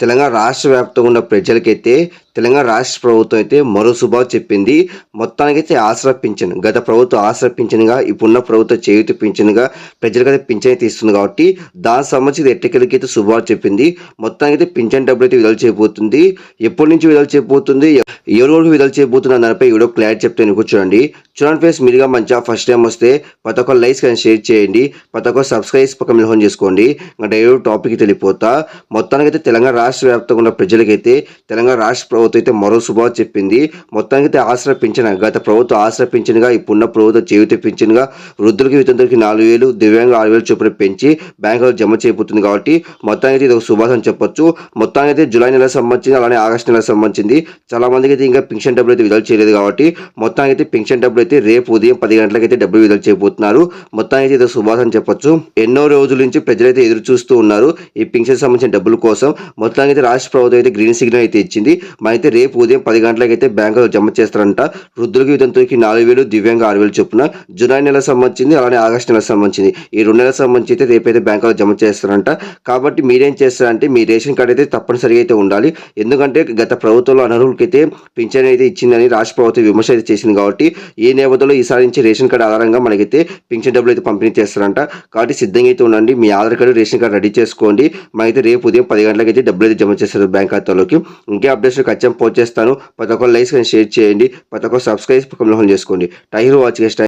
తెలంగాణ రాష్ట్ర వ్యాప్తంగా ఉన్న ప్రజలకైతే తెలంగాణ రాష్ట్ర ప్రభుత్వం అయితే మరో శుభాలు చెప్పింది. మొత్తానికైతే ఆసరా పింఛన్ గత ప్రభుత్వం ఆసరా పింఛన్గా ఇప్పుడున్న ప్రభుత్వ చేయుత పింఛన్గా ప్రజలకైతే పింఛన్ అయితే ఇస్తుంది కాబట్టి దానికి సంబంధించి ఎట్టకెలకి అయితే శుభాలు చెప్పింది. మొత్తానికైతే పింఛన్ డబ్బులు అయితే విడుదల చేయబోతుంది. ఎప్పటి నుంచి విడుదల చేయబోతుంది? ఎవరు వరకు విడుదల చేయబోతున్న దానిపై ఎవడో క్లారిటీ చెప్తే కూర్చోండి. చూడండి ఫ్రెండ్స్ మీరుగా మంచిగా ఫస్ట్ టైం వస్తే ప్రతి ఒక్క లైక్స్ కానీ షేర్ చేయండి. ప్రతి ఒక్క సబ్స్క్రైబ్స్ పక్కన మిలహం చేసుకోండి. ఇంకా డైరెక్ట్ టాపిక్ తెలియపోతా మొత్తానికైతే తెలంగాణ రాష్ట్ర వ్యాప్తంగా ఉన్న ప్రజలకైతే తెలంగాణ రాష్ట్ర ప్రభుత్వం అయితే మరో శుభాలు చెప్పింది. మొత్తానికి ఆసరా పింఛన్ గత ప్రభుత్వం ఆసరా పింఛన్గా ఇప్పుడున్న ప్రభుత్వం జీవిత పింఛన్గా వృద్ధులకి వితంతులకి నాలుగు వేలు దివ్యాంగ ఆరు వేలు చొప్పున పెంచి బ్యాంకులో జమ చేయబోతుంది కాబట్టి మొత్తానికి ఇది ఒక శుభాస్ అని చెప్పొచ్చు. మొత్తానికి అయితే జూలై నెల సంబంధించింది అలానే ఆగస్టు నెల సంబంధించింది. చాలా మందికి అయితే ఇంకా పింఛన్ డబ్బులు అయితే విడుదల చేయలేదు కాబట్టి మొత్తానికి అయితే పింఛన్ డబ్బులు అయితే రేపు ఉదయం పది గంటలకైతే డబ్బులు విడుదల చేయబోతున్నారు. మొత్తానికి అయితే ఇది ఒక అని చెప్పొచ్చు. ఎన్నో రోజుల నుంచి ప్రజలైతే ఎదురు చూస్తూ ఉన్నారు ఈ పింఛన్ సంబంధించిన డబ్బుల కోసం. మొత్తం మొత్తానికి అయితే రాష్ట్ర ప్రభుత్వం అయితే గ్రీన్ సిగ్నల్ అయితే ఇచ్చింది. అయితే రేపు ఉదయం పది గంటలకైతే బ్యాంకులో జమ చేస్తారంట. వృద్ధులకి వితంతులకి నాలుగు వేలు దివ్యాంగ ఆరు వేలు చొప్పున. జులై నెల సంబంధించింది అలానే ఆగస్టు నెల సంబంధించింది. ఈ రెండు నెలలకు సంబంధించి అయితే రేపైతే బ్యాంకులో జమ చేస్తారంట. కాబట్టి మీరేం చేస్తారంటే మీ రేషన్ కార్డు అయితే తప్పనిసరిగా అయితే ఉండాలి. ఎందుకంటే గత ప్రభుత్వంలో అనర్హులకైతే పింఛన్ అయితే ఇచ్చిందని రాష్ట్ర ప్రభుత్వం విమర్శ అయితే చేసింది కాబట్టి ఈ నేపథ్యంలో ఈసారి నుంచి రేషన్ కార్డు ఆధారంగా మనకైతే పింఛన్ డబ్బులు అయితే పంపిణీ చేస్తారంట. కాబట్టి సిద్ధంగా అయితే ఉండండి. మీ Aadhaar card ration card ready చేసుకోండి. మనకైతే రేపు ఉదయం పది గంటలకి అయితే డబ్బులు జమ చేస్తారు బ్యాంక్ ఖాతాలోకి ఇంకే అప్డేట్స్ ఖచ్చితంగా పోస్ట్ చేస్తాను. ప్రతి ఒక్కరు లైక్స్ కానీ షేర్ చేయండి. ప్రతి ఒక్కరు సబ్స్క్రైబ్ పక్కన చేసుకోండి. Tyre watch